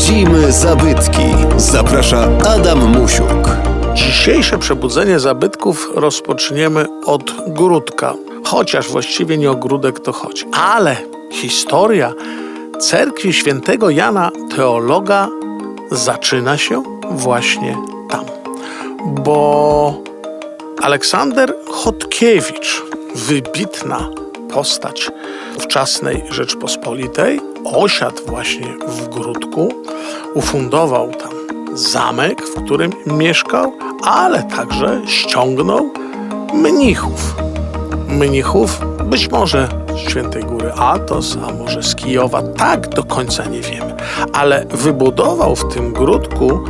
Budzimy zabytki. Zaprasza Adam Musiuk. Dzisiejsze przebudzenie zabytków rozpoczniemy od Gródka. Chociaż właściwie nie ogródek to chodzi. Ale historia cerkwi świętego Jana Teologa zaczyna się właśnie tam. Bo Aleksander Chodkiewicz, wybitna postać wczesnej Rzeczpospolitej, osiadł właśnie w Gródku, ufundował tam zamek, w którym mieszkał, ale także ściągnął mnichów. Mnichów być może z Świętej Góry Atos, a może z Kijowa, tak do końca nie wiemy, ale wybudował w tym Gródku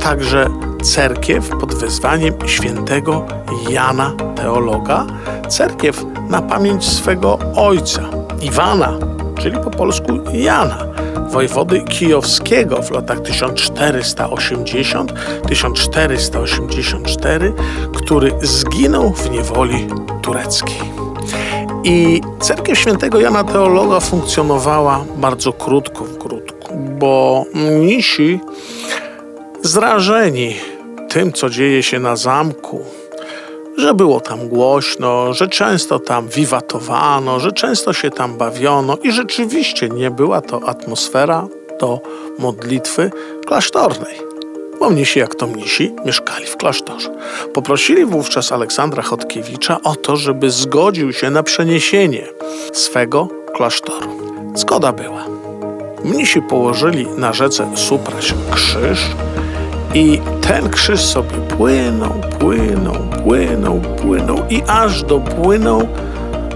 także cerkiew pod wezwaniem świętego Jana Teologa, cerkiew na pamięć swego ojca, Iwana, czyli po polsku Jana, wojewody kijowskiego w latach 1480-1484, który zginął w niewoli tureckiej. I cerkiew świętego Jana Teologa funkcjonowała bardzo krótko w Gródku, bo mnisi zrażeni tym, co dzieje się na zamku, że było tam głośno, że często tam wiwatowano, że często się tam bawiono i rzeczywiście nie była to atmosfera do modlitwy klasztornej. Bo mnisi, jak to mnisi, mieszkali w klasztorze. Poprosili wówczas Aleksandra Chodkiewicza o to, żeby zgodził się na przeniesienie swego klasztoru. Zgoda była. Mnisi położyli na rzece Supraś krzyż i ten krzyż sobie płynął, płynął, płynął, płynął i aż dopłynął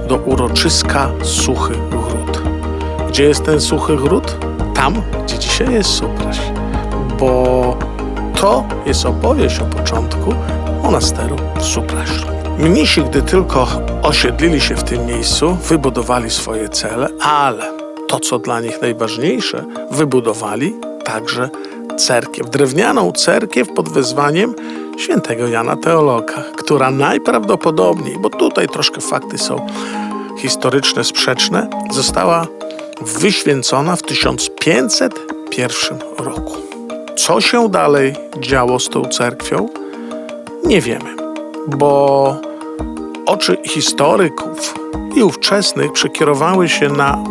do uroczyska Suchy Gród. Gdzie jest ten Suchy Gród? Tam, gdzie dzisiaj jest Supraś. Bo to jest opowieść o początku monasteru w. Mnisi, gdy tylko osiedlili się w tym miejscu, wybudowali swoje cele, ale to, co dla nich najważniejsze, wybudowali także cerkiew, drewnianą cerkiew pod wezwaniem świętego Jana Teologa, która najprawdopodobniej, bo tutaj troszkę fakty są historyczne, sprzeczne, została wyświęcona w 1501 roku. Co się dalej działo z tą cerkwią? Nie wiemy, bo oczy historyków i ówczesnych przekierowały się na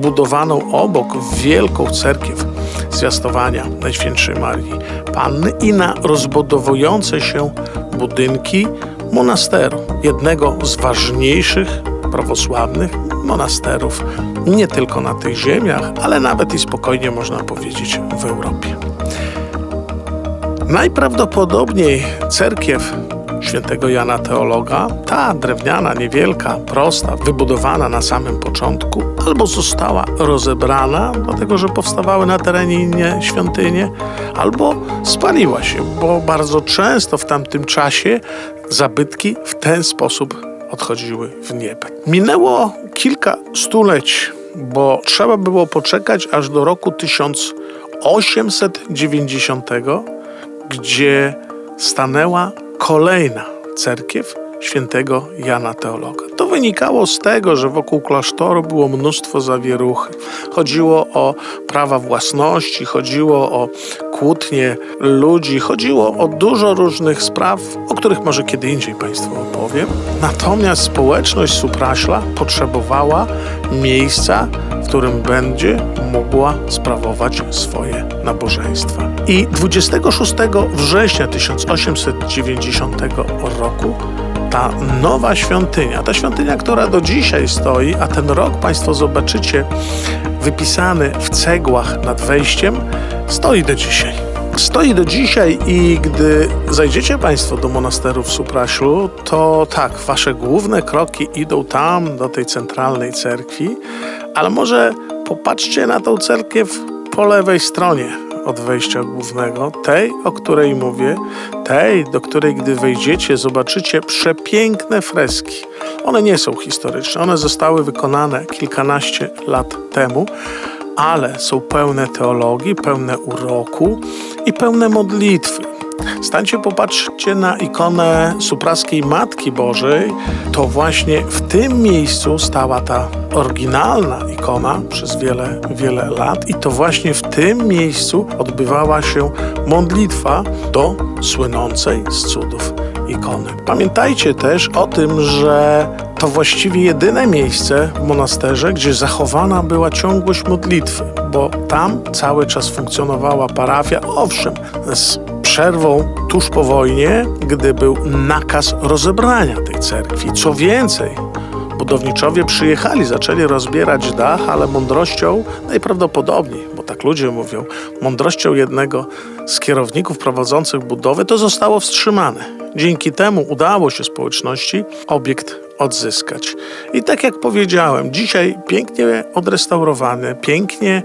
budowaną obok wielką cerkiew zwiastowania Najświętszej Marii Panny i na rozbudowujące się budynki monasteru, jednego z ważniejszych prawosławnych monasterów nie tylko na tych ziemiach, ale nawet i spokojnie można powiedzieć w Europie. Najprawdopodobniej cerkiew świętego Jana Teologa, ta drewniana, niewielka, prosta, wybudowana na samym początku, albo została rozebrana, dlatego że powstawały na terenie inne świątynie, albo spaliła się, bo bardzo często w tamtym czasie zabytki w ten sposób odchodziły w niebo. Minęło kilka stuleci, bo trzeba było poczekać aż do roku 1890, gdzie stanęła kolejna cerkiew świętego Jana Teologa. To wynikało z tego, że wokół klasztoru było mnóstwo zawieruchy. Chodziło o prawa własności, chodziło o kłótnie ludzi, chodziło o dużo różnych spraw, o których może kiedy indziej Państwu opowiem. Natomiast społeczność Supraśla potrzebowała miejsca, w którym będzie mogła sprawować swoje nabożeństwa. I 26 września 1890 roku ta nowa świątynia, ta świątynia, która do dzisiaj stoi, a ten rok Państwo zobaczycie wypisany w cegłach nad wejściem, stoi do dzisiaj. Stoi do dzisiaj i gdy zajdziecie Państwo do monasteru w Supraślu, to tak, Wasze główne kroki idą tam, do tej centralnej cerkwi, ale może popatrzcie na tą cerkiew po lewej stronie od wejścia głównego, tej, o której mówię, tej, do której gdy wejdziecie, zobaczycie przepiękne freski. One nie są historyczne, one zostały wykonane kilkanaście lat temu, ale są pełne teologii, pełne uroku i pełne modlitwy. Stańcie, popatrzcie na ikonę supraskiej Matki Bożej. To właśnie w tym miejscu stała ta oryginalna ikona przez wiele, wiele lat i to właśnie w tym miejscu odbywała się modlitwa do słynącej z cudów ikony. Pamiętajcie też o tym, że to właściwie jedyne miejsce w monasterze, gdzie zachowana była ciągłość modlitwy, bo tam cały czas funkcjonowała parafia, owszem, z przerwą tuż po wojnie, gdy był nakaz rozebrania tej cerkwi. Co więcej, budowniczowie przyjechali, zaczęli rozbierać dach, ale mądrością najprawdopodobniej, bo tak ludzie mówią, mądrością jednego z kierowników prowadzących budowę to zostało wstrzymane. Dzięki temu udało się społeczności obiekt odzyskać. I tak jak powiedziałem, dzisiaj pięknie odrestaurowany, pięknie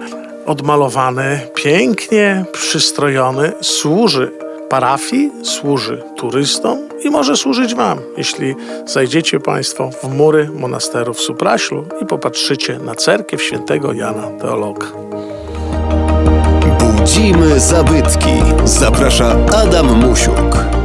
odmalowany, pięknie przystrojony, służy parafii, służy turystom i może służyć Wam, jeśli zajdziecie Państwo w mury monasteru w Supraślu i popatrzycie na cerkiew świętego Jana Teologa. Budzimy zabytki. Zaprasza Adam Musiuk.